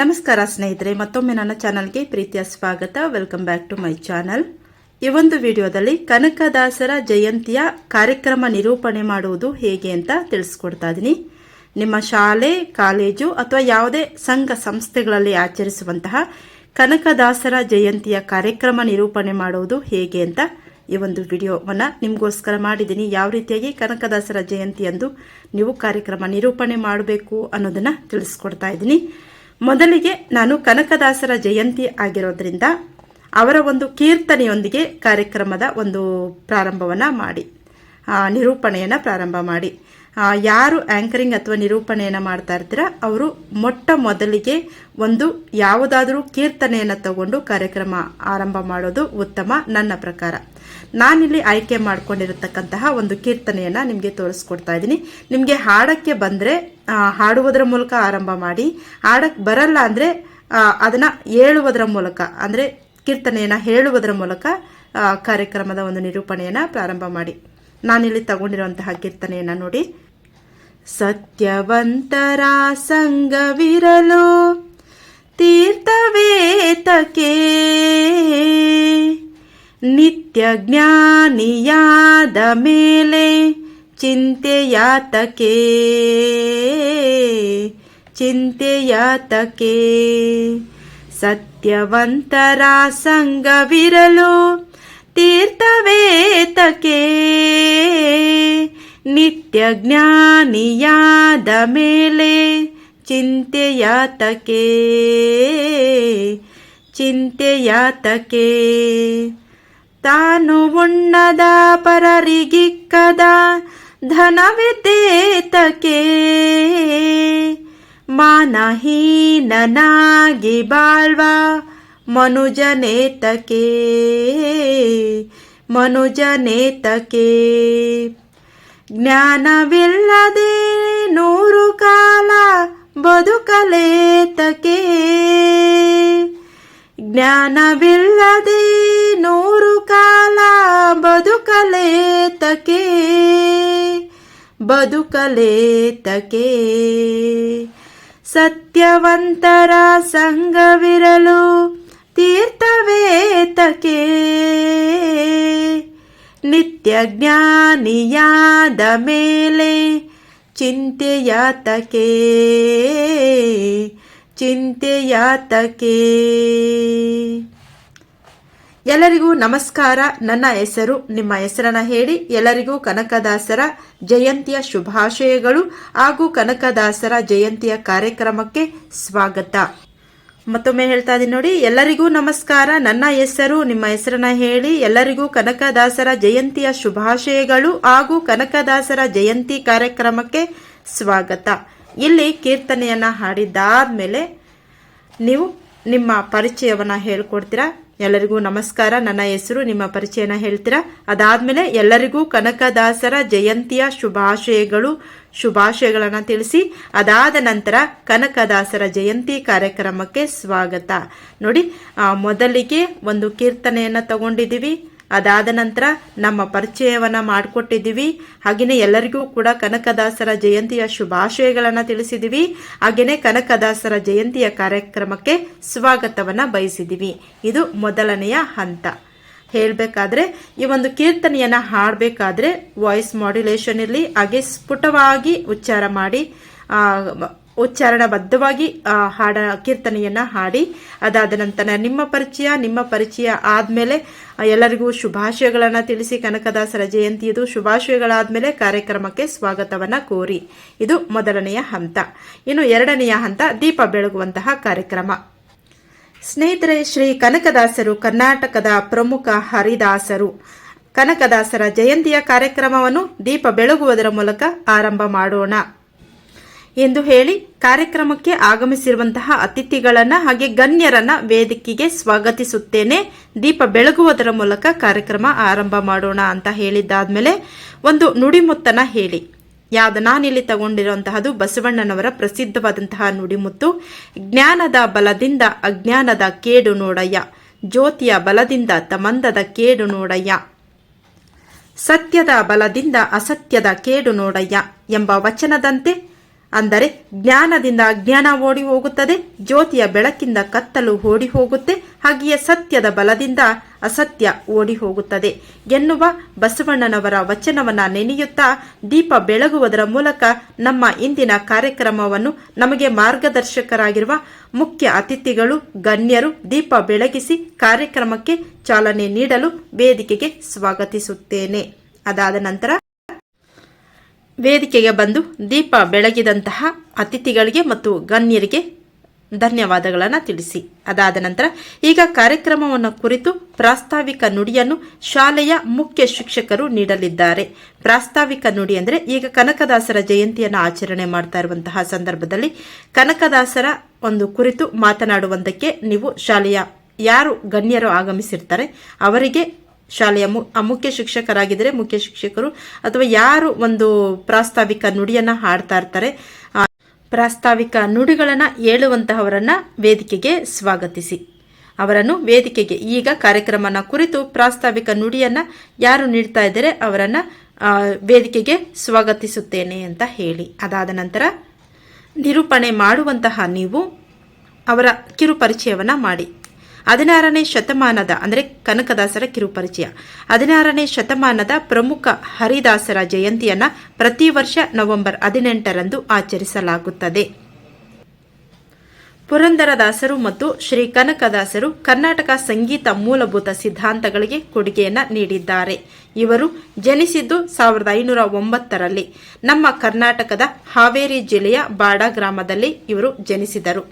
ನಮಸ್ಕಾರ ಸ್ನೇಹಿತರೆ, ಮತ್ತೊಮ್ಮೆ ನನ್ನ ಚಾನಲ್ಗೆ ಪ್ರೀತಿಯ ಸ್ವಾಗತ. Welcome back to my channel ಈ ಒಂದು ವಿಡಿಯೋದಲ್ಲಿ ಕನಕದಾಸರ ಜಯಂತಿಯ ಕಾರ್ಯಕ್ರಮ ನಿರೂಪಣೆ ಮಾಡುವುದು ಹೇಗೆ ಅಂತ ತಿಳಿಸ್ಕೊಡ್ತಾ ಇದ್ದೀನಿ ನಿಮ್ಮ ಶಾಲೆ, ಕಾಲೇಜು ಅಥವಾ ಯಾವುದೇ ಸಂಘ ಸಂಸ್ಥೆಗಳಲ್ಲಿ ಆಚರಿಸುವಂತಹ ಕನಕದಾಸರ ಜಯಂತಿಯ ಕಾರ್ಯಕ್ರಮ ನಿರೂಪಣೆ ಮಾಡುವುದು ಹೇಗೆ ಅಂತ ಈ ಒಂದು ವಿಡಿಯೋವನ್ನು ನಿಮಗೋಸ್ಕರ ಮಾಡಿದ್ದೀನಿ. ಯಾವ ರೀತಿಯಾಗಿ ಕನಕದಾಸರ ಜಯಂತಿಯಂದು ನೀವು ಕಾರ್ಯಕ್ರಮ ನಿರೂಪಣೆ ಮಾಡಬೇಕು ಅನ್ನೋದನ್ನು ತಿಳಿಸ್ಕೊಡ್ತಾ ಇದ್ದೀನಿ ಮೊದಲಿಗೆ ನಾನು ಕನಕದಾಸರ ಜಯಂತಿ ಆಗಿರೋದ್ರಿಂದ ಅವರ ಒಂದು ಕೀರ್ತನೆಯೊಂದಿಗೆ ಕಾರ್ಯಕ್ರಮದ ಒಂದು ಪ್ರಾರಂಭವನ್ನು ಮಾಡಿ ನಿರೂಪಣೆಯನ್ನು ಪ್ರಾರಂಭ ಮಾಡಿ. ಯಾರು ಆ್ಯಂಕರಿಂಗ್ ಅಥವಾ ನಿರೂಪಣೆಯನ್ನು ಮಾಡ್ತಾ ಇರ್ತೀರ, ಅವರು ಮೊಟ್ಟ ಮೊದಲಿಗೆ ಒಂದು ಯಾವುದಾದರೂ ಕೀರ್ತನೆಯನ್ನು ತಗೊಂಡು ಕಾರ್ಯಕ್ರಮ ಆರಂಭ ಮಾಡೋದು ಉತ್ತಮ, ನನ್ನ ಪ್ರಕಾರ. ನಾನಿಲ್ಲಿ ಆಯ್ಕೆ ಮಾಡ್ಕೊಂಡಿರತಕ್ಕಂತಹ ಒಂದು ಕೀರ್ತನೆಯನ್ನು ನಿಮಗೆ ತೋರಿಸ್ಕೊಡ್ತಾ ಇದ್ದೀನಿ. ನಿಮಗೆ ಹಾಡಕ್ಕೆ ಬಂದರೆ ಹಾಡುವುದರ ಮೂಲಕ ಆರಂಭ ಮಾಡಿ ಹಾಡಕ್ಕೆ ಬರಲ್ಲ ಅಂದರೆ ಅದನ್ನು ಹೇಳುವುದರ ಮೂಲಕ, ಅಂದರೆ ಕೀರ್ತನೆಯನ್ನು ಹೇಳುವುದರ ಮೂಲಕ ಕಾರ್ಯಕ್ರಮದ ಒಂದು ನಿರೂಪಣೆಯನ್ನು ಪ್ರಾರಂಭ ಮಾಡಿ. ನಾನಿಲ್ಲಿ ತಗೊಂಡಿರುವಂತಹ ಕೀರ್ತನೆಯನ್ನು ನೋಡಿ. ಸತ್ಯವಂತರ ಸಂಗವಿರಲು ತೀರ್ಥವೇತಕೆ ನಿತ್ಯ ಜ್ಞಾನಿಯಾದ ಮೇಲೆ ಚಿಂತೆಯಾತಕೆ ಚಿಂತೆಯಾತಕೆ ಸತ್ಯವಂತರ ಸಂಗವಿರಲು ತೀರ್ಥವೇತಕೆ. ನಿತ್ಯ ಜ್ಞಾನಿಯಾದ ಮೇಲೆ ಚಿಂತೆಯಾತಕೆ. ಚಿಂತೆಯಾತಕೆ. ತಾನು ಉಣ್ಣದ ಪರರಿಗಿಕ್ಕದ ಧನವಿತೇತಕೆ. ಮಾನಹೀನನಾಗಿ ಬಾಳ್ವ ಮನುಜನೇತಕೆ ಮನುಜನೇತಕೆ ಜ್ಞಾನವಿಲ್ಲದೆ ನೂರು ಕಾಲ ಬದುಕಲೇತಕೆ. ಜ್ಞಾನವಿಲ್ಲದೆ ನೂರು ಕಾಲ ಬದುಕಲೇತಕೆ. ಬದುಕಲೇತಕೆ. ಸತ್ಯವಂತರ ಸಂಘವಿರಲು ತೀರ್ಥವೇತಕೆ. ನಿತ್ಯ ಜ್ಞಾನಿಯಾದ ಮೇಲೆ ಚಿಂತೆಯಾತಕೆ. ಚಿಂತೆಯಾತಕೆ. ಎಲ್ಲರಿಗೂ ನಮಸ್ಕಾರ. ನನ್ನ ಹೆಸರು, ನಿಮ್ಮ ಹೆಸರನ್ನ ಹೇಳಿ ಎಲ್ಲರಿಗೂ ಕನಕದಾಸರ ಜಯಂತಿಯ ಶುಭಾಶಯಗಳು ಹಾಗೂ ಕನಕದಾಸರ ಜಯಂತಿಯ ಕಾರ್ಯಕ್ರಮಕ್ಕೆ ಸ್ವಾಗತ. ಮತ್ತೊಮ್ಮೆ ಹೇಳ್ತಾ ಇದೀನಿ ನೋಡಿ, ಎಲ್ಲರಿಗೂ ನಮಸ್ಕಾರ. ನನ್ನ ಹೆಸರು, ನಿಮ್ಮ ಹೆಸರನ್ನ ಹೇಳಿ, ಎಲ್ಲರಿಗೂ ಕನಕದಾಸರ ಜಯಂತಿಯ ಶುಭಾಶಯಗಳು ಹಾಗೂ ಕನಕದಾಸರ ಜಯಂತಿ ಕಾರ್ಯಕ್ರಮಕ್ಕೆ ಸ್ವಾಗತ. ಇಲ್ಲಿ ಕೀರ್ತನೆಯನ್ನ ಹಾಡಿದ್ದಾದ್ಮೇಲೆ ನೀವು ನಿಮ್ಮ ಪರಿಚಯವನ್ನ ಹೇಳ್ಕೊಡ್ತೀರಾ? ಎಲ್ಲರಿಗೂ ನಮಸ್ಕಾರ. ನನ್ನ ಹೆಸರು, ನಿಮ್ಮ ಪರಿಚಯನ ಹೇಳ್ತೀರಾ? ಅದಾದ್ಮೇಲೆ ಎಲ್ಲರಿಗೂ ಕನಕದಾಸರ ಜಯಂತಿಯ ಶುಭಾಶಯಗಳು, ಶುಭಾಶಯಗಳನ್ನು ತಿಳಿಸಿ. ಅದಾದ ನಂತರ ಕನಕದಾಸರ ಜಯಂತಿ ಕಾರ್ಯಕ್ರಮಕ್ಕೆ ಸ್ವಾಗತ. ನೋಡಿ ಮೊದಲಿಗೆ ಒಂದು ಕೀರ್ತನೆಯನ್ನು ತಗೊಂಡಿದ್ದೀವಿ. ಅದಾದ ನಂತರ ನಮ್ಮ ಪರಿಚಯವನ್ನು ಮಾಡಿಕೊಟ್ಟಿದ್ದೀವಿ. ಹಾಗೆಯೇ ಎಲ್ಲರಿಗೂ ಕೂಡ ಕನಕದಾಸರ ಜಯಂತಿಯ ಶುಭಾಶಯಗಳನ್ನು ತಿಳಿಸಿದ್ದೀವಿ. ಹಾಗೆಯೇ ಕನಕದಾಸರ ಜಯಂತಿಯ ಕಾರ್ಯಕ್ರಮಕ್ಕೆ ಸ್ವಾಗತವನ್ನು ಬಯಸಿದ್ದೀವಿ. ಇದು ಮೊದಲನೆಯ ಹಂತ. ಹೇಳಬೇಕಾದ್ರೆ, ಈ ಒಂದು ಕೀರ್ತನೆಯನ್ನು ಹಾಡಬೇಕಾದ್ರೆ ವಾಯ್ಸ್ ಮಾಡ್ಯುಲೇಷನ್ ಇರಲಿ, ಹಾಗೆ ಸ್ಫುಟವಾಗಿ ಉಚ್ಚಾರ ಮಾಡಿ ಉಚ್ಚಾರಣಬದ್ಧವಾಗಿ ಹಾಡ ಕೀರ್ತನೆಯನ್ನ ಹಾಡಿ, ಅದಾದ ನಂತರ ನಿಮ್ಮ ಪರಿಚಯ ನಿಮ್ಮ ಪರಿಚಯ ಆದಮೇಲೆ ಎಲ್ಲರಿಗೂ ಶುಭಾಶಯಗಳನ್ನು ತಿಳಿಸಿ, ಕನಕದಾಸರ ಜಯಂತಿಯದು. ಶುಭಾಶಯಗಳಾದಮೇಲೆ ಕಾರ್ಯಕ್ರಮಕ್ಕೆ ಸ್ವಾಗತವನ್ನ ಕೋರಿ. ಇದು ಮೊದಲನೆಯ ಹಂತ. ಇನ್ನು ಎರಡನೆಯ ಹಂತ, ದೀಪ ಬೆಳಗುವಂತಹ ಕಾರ್ಯಕ್ರಮ. ಸ್ನೇಹಿತರೆ, ಶ್ರೀ ಕನಕದಾಸರು ಕರ್ನಾಟಕದ ಪ್ರಮುಖ ಹರಿದಾಸರು. ಕನಕದಾಸರ ಜಯಂತಿಯ ಕಾರ್ಯಕ್ರಮವನ್ನು ದೀಪ ಬೆಳಗುವುದರ ಮೂಲಕ ಆರಂಭ ಮಾಡೋಣ. ಎಂದು ಹೇಳಿ ಕಾರ್ಯಕ್ರಮಕ್ಕೆ ಆಗಮಿಸಿರುವಂತಹ ಅತಿಥಿಗಳನ್ನ ಹಾಗೆ ಗಣ್ಯರನ್ನ ವೇದಿಕೆಗೆ ಸ್ವಾಗತಿಸುತ್ತೇನೆ. ದೀಪ ಬೆಳಗುವುದರ ಮೂಲಕ ಕಾರ್ಯಕ್ರಮ ಆರಂಭ ಮಾಡೋಣ ಅಂತ ಹೇಳಿದ್ದಾದ್ಮೇಲೆ ಒಂದು ನುಡಿಮುತ್ತನ ಹೇಳಿ. ಯಾವ್ದು ನಾನಿಲ್ಲಿ ತಗೊಂಡಿರುವಂತಹದ್ದು ಬಸವಣ್ಣನವರ ಪ್ರಸಿದ್ಧವಾದಂತಹ ನುಡಿಮುತ್ತು. ಜ್ಞಾನದ ಬಲದಿಂದ ಅಜ್ಞಾನದ ಕೇಡು ನೋಡಯ್ಯ. ಜ್ಯೋತಿಯ ಬಲದಿಂದ ತಮಂದದ ಕೇಡು ನೋಡಯ್ಯ. ಸತ್ಯದ ಬಲದಿಂದ ಅಸತ್ಯದ ಕೇಡು ನೋಡಯ್ಯ ಎಂಬ ವಚನದಂತೆ ಅಂದರೆ ಜ್ಞಾನದಿಂದ ಅಜ್ಞಾನ ಓಡಿ ಹೋಗುತ್ತದೆ, ಜ್ಯೋತಿಯ ಬೆಳಕಿಂದ ಕತ್ತಲು ಓಡಿ ಹೋಗುತ್ತೆ, ಹಾಗೆಯೇ ಸತ್ಯದ ಬಲದಿಂದ ಅಸತ್ಯ ಓಡಿ ಹೋಗುತ್ತದೆ ಎನ್ನುವ ಬಸವಣ್ಣನವರ ವಚನವನ್ನ ನೆನೆಯುತ್ತಾ ದೀಪ ಬೆಳಗುವುದರ ಮೂಲಕ ನಮ್ಮ ಇಂದಿನ ಕಾರ್ಯಕ್ರಮವನ್ನು ನಮಗೆ ಮಾರ್ಗದರ್ಶಕರಾಗಿರುವ ಮುಖ್ಯ ಅತಿಥಿಗಳು, ಗಣ್ಯರು ದೀಪ ಬೆಳಗಿಸಿ ಕಾರ್ಯಕ್ರಮಕ್ಕೆ ಚಾಲನೆ ನೀಡಲು ವೇದಿಕೆಗೆ ಸ್ವಾಗತಿಸುತ್ತೇನೆ. ಅದಾದ ನಂತರ ವೇದಿಕೆಗೆ ಬಂದು ದೀಪ ಬೆಳಗಿದಂತಹ ಅತಿಥಿಗಳಿಗೆ ಮತ್ತು ಗಣ್ಯರಿಗೆ ಧನ್ಯವಾದಗಳನ್ನು ತಿಳಿಸಿ. ಅದಾದ ನಂತರ ಈಗ ಕಾರ್ಯಕ್ರಮವನ್ನು ಕುರಿತು ಪ್ರಾಸ್ತಾವಿಕ ನುಡಿಯನ್ನು ಶಾಲೆಯ ಮುಖ್ಯ ಶಿಕ್ಷಕರು ನೀಡಲಿದ್ದಾರೆ. ಪ್ರಾಸ್ತಾವಿಕ ನುಡಿ ಅಂದರೆ ಈಗ ಕನಕದಾಸರ ಜಯಂತಿಯನ್ನು ಆಚರಣೆ ಮಾಡ್ತಾ ಇರುವಂತಹ ಸಂದರ್ಭದಲ್ಲಿ ಕನಕದಾಸರ ಒಂದು ಕುರಿತು ಮಾತನಾಡುವಂತಕ್ಕೆ ನೀವು ಶಾಲೆಯ ಯಾರು ಗಣ್ಯರು ಆಗಮಿಸಿರ್ತಾರೆ, ಅವರಿಗೆ ಶಾಲೆಯ ಮು ಮುಖ್ಯ ಶಿಕ್ಷಕರಾಗಿದ್ದರೆ ಮುಖ್ಯ ಶಿಕ್ಷಕರು ಅಥವಾ ಯಾರು ಒಂದು ಪ್ರಾಸ್ತಾವಿಕ ನುಡಿಯನ್ನು ಹಾಡ್ತಾ ಇರ್ತಾರೆ ಪ್ರಾಸ್ತಾವಿಕ ನುಡಿಗಳನ್ನು ಹೇಳುವಂತಹವರನ್ನು ವೇದಿಕೆಗೆ ಸ್ವಾಗತಿಸಿ. ಅವರನ್ನು ವೇದಿಕೆಗೆ ಈಗ ಕಾರ್ಯಕ್ರಮನ ಕುರಿತು ಪ್ರಾಸ್ತಾವಿಕ ನುಡಿಯನ್ನು ಯಾರು ನೀಡ್ತಾ ಇದ್ದಾರೆ ಅವರನ್ನು ವೇದಿಕೆಗೆ ಸ್ವಾಗತಿಸುತ್ತೇನೆ ಅಂತ ಹೇಳಿ. ಅದಾದ ನಂತರ ನಿರೂಪಣೆ ಮಾಡುವಂತಹ ನೀವು ಅವರ ಕಿರುಪರಿಚಯವನ್ನು ಮಾಡಿ. ಹದಿನಾರನೇ ಶತಮಾನದ, ಅಂದರೆ ಕನಕದಾಸರ ಕಿರುಪರಿಚಯ. ಹದಿನಾರನೇ ಶತಮಾನದ ಪ್ರಮುಖ ಹರಿದಾಸರ ಜಯಂತಿಯನ್ನು ಪ್ರತಿ ವರ್ಷ ನವೆಂಬರ್ ಹದಿನೆಂಟರಂದು ಆಚರಿಸಲಾಗುತ್ತದೆ. ಪುರಂದರದಾಸರು ಮತ್ತು ಶ್ರೀ ಕನಕದಾಸರು ಕರ್ನಾಟಕ ಸಂಗೀತ ಮೂಲಭೂತ ಸಿದ್ಧಾಂತಗಳಿಗೆ ಕೊಡುಗೆಯನ್ನು ನೀಡಿದ್ದಾರೆ. ಇವರು ಜನಿಸಿದ್ದು ಸಾವಿರದ ಐನೂರ ಒಂಬತ್ತರಲ್ಲಿ. ನಮ್ಮ ಕರ್ನಾಟಕದ ಹಾವೇರಿ ಜಿಲ್ಲೆಯ ಬಾಡ ಗ್ರಾಮದಲ್ಲಿ ಇವರು ಜನಿಸಿದರು.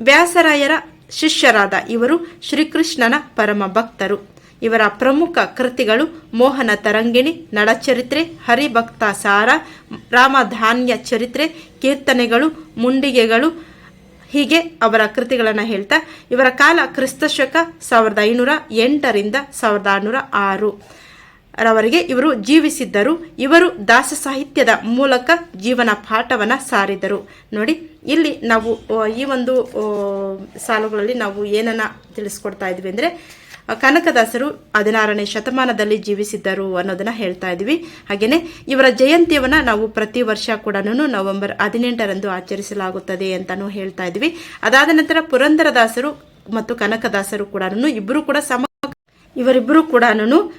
ವ್ಯಾಸರಾಯರ ಶಿಷ್ಯರಾದ ಇವರು ಶ್ರೀಕೃಷ್ಣನ ಪರಮ ಭಕ್ತರು ಇವರ ಪ್ರಮುಖ ಕೃತಿಗಳು ಮೋಹನ ತರಂಗಿಣಿ, ನಡಚರಿತ್ರೆ, ಹರಿಭಕ್ತ ಸಾರ, ರಾಮಧಾನ್ಯ ಚರಿತ್ರೆ, ಕೀರ್ತನೆಗಳು, ಮುಂಡಿಗೆಗಳು. ಹೀಗೆ ಅವರ ಕೃತಿಗಳನ್ನು ಹೇಳ್ತಾ, ಇವರ ಕಾಲ ಕ್ರಿಸ್ತಶಕ ಸಾವಿರದ ಐನೂರ ಎಂಟರಿಂದ ಸಾವಿರದ ಆರುನೂರ ಆರು. ರವರೆಗೆ ಇವರು ಜೀವಿಸಿದ್ದರು. ಇವರು ದಾಸ ಸಾಹಿತ್ಯದ ಮೂಲಕ ಜೀವನ ಪಾಠವನ್ನ ಸಾರಿದರು. ನೋಡಿ, ಇಲ್ಲಿ ನಾವು ಈ ಒಂದು ಸಾಲುಗಳಲ್ಲಿ ನಾವು ಏನನ್ನ ತಿಳಿಸ್ಕೊಡ್ತಾ ಇದ್ವಿ ಅಂದ್ರೆ ಕನಕದಾಸರು ಹದಿನಾರನೇ ಶತಮಾನದಲ್ಲಿ ಜೀವಿಸಿದ್ದರು ಅನ್ನೋದನ್ನ ಹೇಳ್ತಾ ಇದ್ವಿ. ಹಾಗೇನೆ, ಇವರ ಜಯಂತಿಯವನ್ನ ನಾವು ಪ್ರತಿ ವರ್ಷ ಕೂಡ ನವೆಂಬರ್ ಹದಿನೆಂಟರಂದು ಆಚರಿಸಲಾಗುತ್ತದೆ ಅಂತಾನೂ ಹೇಳ್ತಾ ಇದ್ವಿ. ಅದಾದ ನಂತರ ಪುರಂದರದಾಸರು ಮತ್ತು ಕನಕದಾಸರು ಕೂಡ ಇಬ್ಬರು ಕೂಡ ಸಮ ಇವರಿಬ್ಬರು ಕೂಡ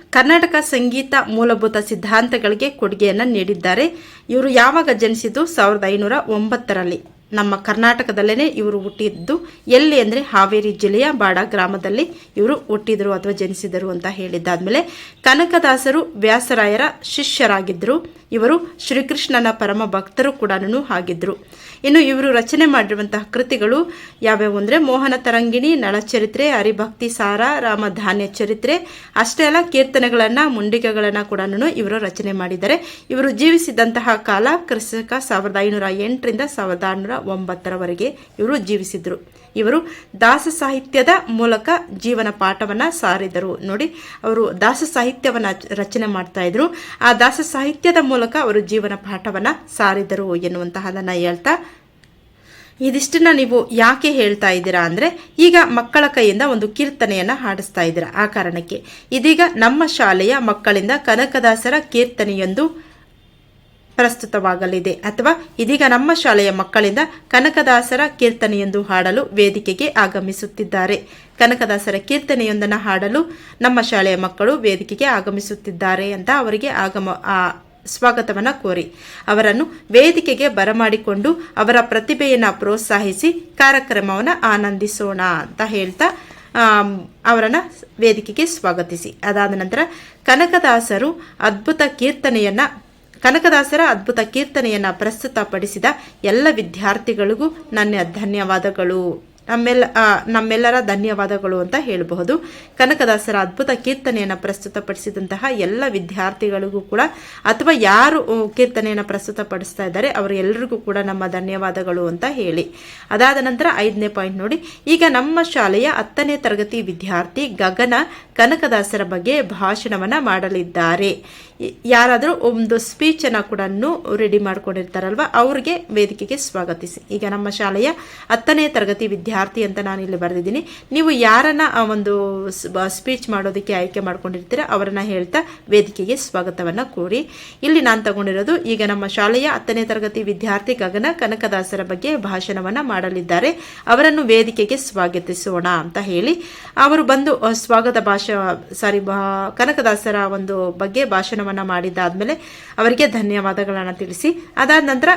ಕರ್ನಾಟಕ ಸಂಗೀತ ಮೂಲಭೂತ ಸಿದ್ಧಾಂತಗಳಿಗೆ ಕೊಡುಗೆಯನ್ನು ನೀಡಿದ್ದಾರೆ. ಇವರು ಯಾವಾಗ ಜನಿಸಿದ್ದು? ಸಾವಿರದ ಐನೂರ ಒಂಬತ್ತರಲ್ಲಿ. ನಮ್ಮ ಕರ್ನಾಟಕದಲ್ಲೇ ಇವರು ಹುಟ್ಟಿದ್ದು. ಎಲ್ಲಿ ಅಂದರೆ ಹಾವೇರಿ ಜಿಲ್ಲೆಯ ಬಾಡ ಗ್ರಾಮದಲ್ಲಿ ಇವರು ಹುಟ್ಟಿದರು ಅಥವಾ ಜನಿಸಿದರು ಅಂತ ಹೇಳಿದ್ದಾದಮೇಲೆ ಕನಕದಾಸರು ವ್ಯಾಸರಾಯರ ಶಿಷ್ಯರಾಗಿದ್ದರು ಇವರು ಶ್ರೀಕೃಷ್ಣನ ಪರಮ ಭಕ್ತರು ಕೂಡ ಆಗಿದ್ದರು ಇನ್ನು ಇವರು ರಚನೆ ಮಾಡಿರುವಂತಹ ಕೃತಿಗಳು ಯಾವ್ಯಾವು ಅಂದರೆ ಮೋಹನ ತರಂಗಿಣಿ, ನಳಚರಿತ್ರೆ, ಹರಿಭಕ್ತಿ ಸಾರ, ರಾಮಧಾನ್ಯ ಚರಿತ್ರೆ, ಅಷ್ಟೇ ಅಲ್ಲ ಕೀರ್ತನೆಗಳನ್ನು ಮುಂಡಿಕೆಗಳನ್ನು ಕೂಡ ಇವರು ರಚನೆ ಮಾಡಿದ್ದಾರೆ. ಇವರು ಜೀವಿಸಿದಂತಹ ಕಾಲ ಕ್ರಿಸ್ತಕ ಸಾವಿರದ ಐನೂರ ಎಂಟರಿಂದ ಸಾವಿರದ ಆರುನೂರ ಒಂಬತ್ತರವರೆಗೆ ಇವರು ಜೀವಿಸಿದ್ರು. ಇವರು ದಾಸ ಸಾಹಿತ್ಯದ ಮೂಲಕ ಜೀವನ ಪಾಠವನ್ನ ಸಾರಿದರು. ನೋಡಿ, ಅವರು ದಾಸ ಸಾಹಿತ್ಯವನ್ನ ರಚನೆ ಮಾಡ್ತಾ ಇದ್ರು. ಆ ದಾಸ ಸಾಹಿತ್ಯದ ಮೂಲಕ ಅವರು ಜೀವನ ಪಾಠವನ್ನ ಸಾರಿದರು ಎನ್ನುವಂತಹದನ್ನ ಹೇಳ್ತಾ, ಇದಿಷ್ಟನ್ನ ನೀವು ಯಾಕೆ ಹೇಳ್ತಾ ಇದ್ದೀರಾ ಅಂದ್ರೆ, ಈಗ ಮಕ್ಕಳ ಕೈಯಿಂದ ಒಂದು ಕೀರ್ತನೆಯನ್ನ ಹಾಡಿಸ್ತಾ ಇದ್ದೀರಾ ಆ ಕಾರಣಕ್ಕೆ. ಇದೀಗ ನಮ್ಮ ಶಾಲೆಯ ಮಕ್ಕಳಿಂದ ಕನಕದಾಸರ ಕೀರ್ತನೆಯೊಂದು ಪ್ರಸ್ತುತವಾಗಲಿದೆ. ಅಥವಾ ಇದೀಗ ನಮ್ಮ ಶಾಲೆಯ ಮಕ್ಕಳಿಂದ ಕನಕದಾಸರ ಕೀರ್ತನೆಯೊಂದು ಹಾಡಲು ವೇದಿಕೆಗೆ ಆಗಮಿಸುತ್ತಿದ್ದಾರೆ. ಕನಕದಾಸರ ಕೀರ್ತನೆಯೊಂದನ್ನು ಹಾಡಲು ನಮ್ಮ ಶಾಲೆಯ ಮಕ್ಕಳು ವೇದಿಕೆಗೆ ಆಗಮಿಸುತ್ತಿದ್ದಾರೆ ಅಂತ ಅವರಿಗೆ ಆಗಮ ಸ್ವಾಗತವನ್ನು ಕೋರಿ. ಅವರನ್ನು ವೇದಿಕೆಗೆ ಬರಮಾಡಿಕೊಂಡು ಅವರ ಪ್ರತಿಭೆಯನ್ನು ಪ್ರೋತ್ಸಾಹಿಸಿ ಕಾರ್ಯಕ್ರಮವನ್ನು ಆನಂದಿಸೋಣ ಅಂತ ಹೇಳ್ತಾ ಅವರನ್ನು ವೇದಿಕೆಗೆ ಸ್ವಾಗತಿಸಿ. ಅದಾದ ನಂತರ ಕನಕದಾಸರು ಅದ್ಭುತ ಕೀರ್ತನೆಯನ್ನ ಕನಕದಾಸರ ಅದ್ಭುತ ಕೀರ್ತನೆಯನ್ನು ಪ್ರಸ್ತುತಪಡಿಸಿದ ಎಲ್ಲ ವಿದ್ಯಾರ್ಥಿಗಳಿಗೂ ನನ್ನ ಧನ್ಯವಾದಗಳು. ನಮ್ಮೆಲ್ಲ ನಮ್ಮೆಲ್ಲರ ಧನ್ಯವಾದಗಳು ಅಂತ ಹೇಳಬಹುದು. ಕನಕದಾಸರ ಅದ್ಭುತ ಕೀರ್ತನೆಯನ್ನು ಪ್ರಸ್ತುತಪಡಿಸಿದಂತಹ ಎಲ್ಲ ವಿದ್ಯಾರ್ಥಿಗಳಿಗೂ ಕೂಡ, ಅಥವಾ ಯಾರು ಕೀರ್ತನೆಯನ್ನು ಪ್ರಸ್ತುತಪಡಿಸ್ತಾ ಇದ್ದಾರೆ ಅವರೆಲ್ಲರಿಗೂ ಕೂಡ ನಮ್ಮ ಧನ್ಯವಾದಗಳು ಅಂತ ಹೇಳಿ. ಅದಾದ ನಂತರ ಐದನೇ ಪಾಯಿಂಟ್ ನೋಡಿ. ಈಗ ನಮ್ಮ ಶಾಲೆಯ ಹತ್ತನೇ ತರಗತಿ ವಿದ್ಯಾರ್ಥಿ ಗಗನ ಕನಕದಾಸರ ಬಗ್ಗೆ ಭಾಷಣವನ್ನ ಮಾಡಲಿದ್ದಾರೆ. ಯಾರಾದರೂ ಒಂದು ಸ್ಪೀಚನ್ನು ಕೂಡ ರೆಡಿ ಮಾಡ್ಕೊಂಡಿರ್ತಾರಲ್ವ? ಅವ್ರಿಗೆ ವೇದಿಕೆಗೆ ಸ್ವಾಗತಿಸಿ. ಈಗ ನಮ್ಮ ಶಾಲೆಯ ಹತ್ತನೇ ತರಗತಿ ವಿದ್ಯಾರ್ಥಿ ಅಂತ ನಾನು ಇಲ್ಲಿ ಬರೆದಿದ್ದೀನಿ. ನೀವು ಯಾರನ್ನ ಆ ಒಂದು ಸ್ಪೀಚ್ ಮಾಡೋದಕ್ಕೆ ಆಯ್ಕೆ ಮಾಡ್ಕೊಂಡಿರ್ತೀರ ಅವರನ್ನ ಹೇಳ್ತಾ ವೇದಿಕೆಗೆ ಸ್ವಾಗತವನ್ನ ಕೋರಿ. ಇಲ್ಲಿ ನಾನು ತಗೊಂಡಿರೋದು ಈಗ ನಮ್ಮ ಶಾಲೆಯ ಹತ್ತನೇ ತರಗತಿ ವಿದ್ಯಾರ್ಥಿ ಗಗನ ಕನಕದಾಸರ ಬಗ್ಗೆ ಭಾಷಣವನ್ನ ಮಾಡಲಿದ್ದಾರೆ. ಅವರನ್ನು ವೇದಿಕೆಗೆ ಸ್ವಾಗತಿಸೋಣ ಅಂತ ಹೇಳಿ. ಅವರು ಬಂದು ಸ್ವಾಗತ ಸ್ವಾಗತ ಭಾಷ ಸಾರಿ ಬಾ- ಕನಕದಾಸರ ಒಂದು ಬಗ್ಗೆ ಭಾಷಣವನ್ನ ಮಾಡಿದ್ದಾದ್ಮೇಲೆ ಅವರಿಗೆ ಧನ್ಯವಾದಗಳನ್ನು ತಿಳಿಸಿ. ಅದಾದ ನಂತರ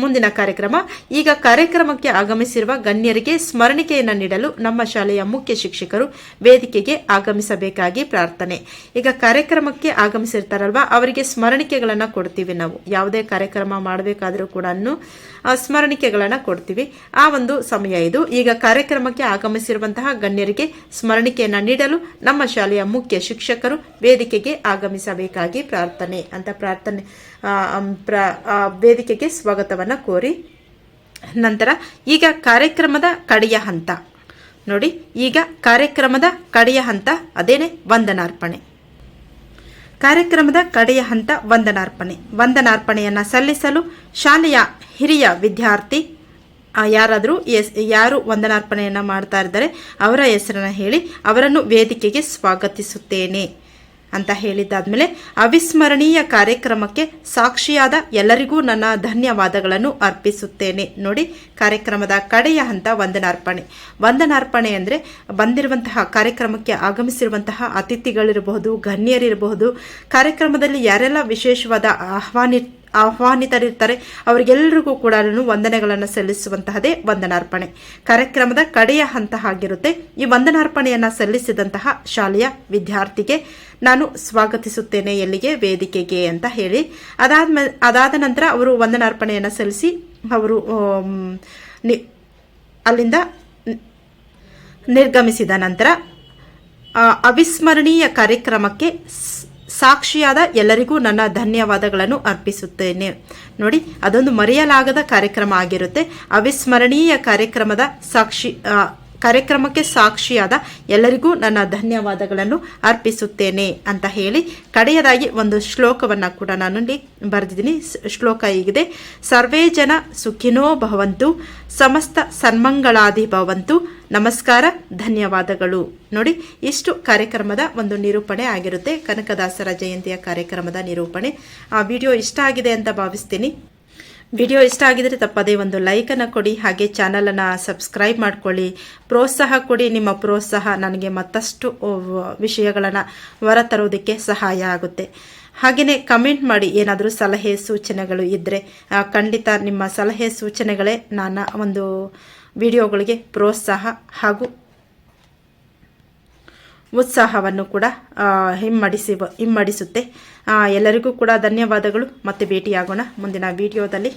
ಮುಂದಿನ ಕಾರ್ಯಕ್ರಮ. ಈಗ ಕಾರ್ಯಕ್ರಮಕ್ಕೆ ಆಗಮಿಸಿರುವ ಗಣ್ಯರಿಗೆ ಸ್ಮರಣಿಕೆಯನ್ನು ನೀಡಲು ನಮ್ಮ ಶಾಲೆಯ ಮುಖ್ಯ ಶಿಕ್ಷಕರು ವೇದಿಕೆಗೆ ಆಗಮಿಸಬೇಕಾಗಿ ಪ್ರಾರ್ಥನೆ. ಈಗ ಕಾರ್ಯಕ್ರಮಕ್ಕೆ ಆಗಮಿಸಿರ್ತಾರಲ್ವಾ? ಅವರಿಗೆ ಸ್ಮರಣಿಕೆಗಳನ್ನು ಕೊಡ್ತೀವಿ ನಾವು. ಯಾವುದೇ ಕಾರ್ಯಕ್ರಮ ಮಾಡಬೇಕಾದರೂ ಕೂಡ ಸ್ಮರಣಿಕೆಗಳನ್ನು ಕೊಡ್ತೀವಿ. ಆ ಒಂದು ಸಮಯ ಇದು. ಈಗ ಕಾರ್ಯಕ್ರಮಕ್ಕೆ ಆಗಮಿಸಿರುವಂತಹ ಗಣ್ಯರಿಗೆ ಸ್ಮರಣಿಕೆಯನ್ನು ನೀಡಲು ನಮ್ಮ ಶಾಲೆಯ ಮುಖ್ಯ ಶಿಕ್ಷಕರು ವೇದಿಕೆಗೆ ಆಗಮಿಸಬೇಕಾಗಿ ಪ್ರಾರ್ಥನೆ ಅಂತ ಪ್ರಾರ್ಥನೆ ವೇದಿಕೆಗೆ ಅಂ, ಸ್ವಾಗತವನ್ನು ಕೋರಿ ನಂತರ ಈಗ ಕಾರ್ಯಕ್ರಮದ ಕಡೆಯ ಹಂತ. ನೋಡಿ, ಈಗ ಕಾರ್ಯಕ್ರಮದ ಕಡೆಯ ಹಂತ ಅದೇನೇ ವಂದನಾರ್ಪಣೆ. ಕಾರ್ಯಕ್ರಮದ ಕಡೆಯ ಹಂತ ವಂದನಾರ್ಪಣೆ. ವಂದನಾರ್ಪಣೆಯನ್ನು ಸಲ್ಲಿಸಲು ಶಾಲೆಯ ಹಿರಿಯ ವಿದ್ಯಾರ್ಥಿ ಯಾರಾದರೂ ಎಸ್, ಯಾರು ವಂದನಾರ್ಪಣೆಯನ್ನು ಮಾಡ್ತಾ ಇದ್ದಾರೆ ಅವರ ಹೆಸರನ್ನು ಹೇಳಿ ಅವರನ್ನು ವೇದಿಕೆಗೆ ಸ್ವಾಗತಿಸುತ್ತೇನೆ. ಅಂತ ಹೇಳಿದ್ದಾದ್ಮೇಲೆ ಅವಿಸ್ಮರಣೀಯ ಕಾರ್ಯಕ್ರಮಕ್ಕೆ ಸಾಕ್ಷಿಯಾದ ಎಲ್ಲರಿಗೂ ನನ್ನ ಧನ್ಯವಾದಗಳನ್ನು ಅರ್ಪಿಸುತ್ತೇನೆ. ನೋಡಿ, ಕಾರ್ಯಕ್ರಮದ ಕಡೆಯ ಹಂತ ವಂದನಾರ್ಪಣೆ. ವಂದನಾರ್ಪಣೆ ಅಂದರೆ ಬಂದಿರುವಂತಹ ಕಾರ್ಯಕ್ರಮಕ್ಕೆ ಆಗಮಿಸಿರುವಂತಹ ಅತಿಥಿಗಳಿರಬಹುದು, ಗಣ್ಯರಿರಬಹುದು. ಕಾರ್ಯಕ್ರಮದಲ್ಲಿ ಯಾರೆಲ್ಲ ವಿಶೇಷವಾದ ಆಹ್ವಾನಿ ಆಹ್ವಾನಿತರಿರ್ತಾರೆ. ಅವರಿಗೆಲ್ಲರಿಗೂ ಕೂಡ ವಂದನೆಗಳನ್ನು ಸಲ್ಲಿಸುವಂತಹದೇ ವಂದನಾರ್ಪಣೆ. ಕಾರ್ಯಕ್ರಮದ ಕಡೆಯ ಹಂತ ಆಗಿರುತ್ತೆ ಈ ವಂದನಾರ್ಪಣೆಯನ್ನು ಸಲ್ಲಿಸಿದಂತಹ ಶಾಲೆಯ ವಿದ್ಯಾರ್ಥಿಗೆ ನಾನು ಸ್ವಾಗತಿಸುತ್ತೇನೆ ಎಲ್ಲಿಗೆ? ವೇದಿಕೆಗೆ ಅಂತ ಹೇಳಿ. ಅದಾದ ಅದಾದ ನಂತರ ಅವರು ವಂದನಾರ್ಪಣೆಯನ್ನು ಸಲ್ಲಿಸಿ ಅವರು ಅಲ್ಲಿಂದ ನಿರ್ಗಮಿಸಿದ ನಂತರ ಅವಿಸ್ಮರಣೀಯ ಕಾರ್ಯಕ್ರಮಕ್ಕೆ ಸಾಕ್ಷಿಯಾದ ಎಲ್ಲರಿಗೂ ನನ್ನ ಧನ್ಯವಾದಗಳನ್ನು ಅರ್ಪಿಸುತ್ತೇನೆ. ನೋಡಿ ಅದೊಂದು ಮರೆಯಲಾಗದ ಕಾರ್ಯಕ್ರಮ ಆಗಿರುತ್ತೆ. ಅವಿಸ್ಮರಣೀಯ ಕಾರ್ಯಕ್ರಮದ ಸಾಕ್ಷಿ ಕಾರ್ಯಕ್ರಮಕ್ಕೆ ಸಾಕ್ಷಿಯಾದ ಎಲ್ಲರಿಗೂ ನನ್ನ ಧನ್ಯವಾದಗಳನ್ನು ಅರ್ಪಿಸುತ್ತೇನೆ ಅಂತ ಹೇಳಿ ಕಡೆಯದಾಗಿ ಒಂದು ಶ್ಲೋಕವನ್ನು ಕೂಡ ನಾನು ಬರೆದಿದ್ದೀನಿ. ಶ್ಲೋಕ ಹೀಗಿದೆ. ಸರ್ವೇ ಜನ ಸುಖಿನೋ ಭವಂತು, ಸಮಸ್ತ ಸನ್ಮಂಗಳಾದಿ ಭವಂತು. ನಮಸ್ಕಾರ, ಧನ್ಯವಾದಗಳು. ನೋಡಿ, ಇಷ್ಟು ಕಾರ್ಯಕ್ರಮದ ಒಂದು ನಿರೂಪಣೆ ಆಗಿರುತ್ತೆ. ಕನಕದಾಸರ ಜಯಂತಿಯ ಕಾರ್ಯಕ್ರಮದ ನಿರೂಪಣೆ. ಆ ವಿಡಿಯೋ ಇಷ್ಟ ಆಗಿದೆ ಅಂತ ಭಾವಿಸ್ತೀನಿ. ವಿಡಿಯೋ ಇಷ್ಟ ಆಗಿದ್ರೆ ತಪ್ಪದೇ ಒಂದು ಲೈಕನ್ನು ಕೊಡಿ, ಹಾಗೆ ಚಾನಲನ್ನು ಸಬ್ಸ್ಕ್ರೈಬ್ ಮಾಡ್ಕೊಳ್ಳಿ. ಪ್ರೋತ್ಸಾಹ ಕೊಡಿ, ನಿಮ್ಮ ಪ್ರೋತ್ಸಾಹ ನನಗೆ ಮತ್ತಷ್ಟು ವಿಷಯಗಳನ್ನು ಹೊರತರೋದಕ್ಕೆ ಸಹಾಯ ಆಗುತ್ತೆ. ಹಾಗೆಯೇ ಕಮೆಂಟ್ ಮಾಡಿ ಏನಾದರೂ ಸಲಹೆ, ಸೂಚನೆಗಳು ಇದ್ದರೆ ಖಂಡಿತ ನಿಮ್ಮ ಸಲಹೆ, ಸೂಚನೆಗಳೇ ನಾನು ಒಂದು ವಿಡಿಯೋಗಳಿಗೆ ಪ್ರೋತ್ಸಾಹ ಹಾಗೂ ಉತ್ಸಾಹವನ್ನು ಕೂಡ ಹಿಮ್ಮಡಿಸಿ ಹಿಮ್ಮಡಿಸುತ್ತೆ. ಎಲ್ಲರಿಗೂ ಕೂಡ ಧನ್ಯವಾದಗಳು. ಮತ್ತೆ ಭೇಟಿಯಾಗೋಣ ಮುಂದಿನ ವಿಡಿಯೋದಲ್ಲಿ.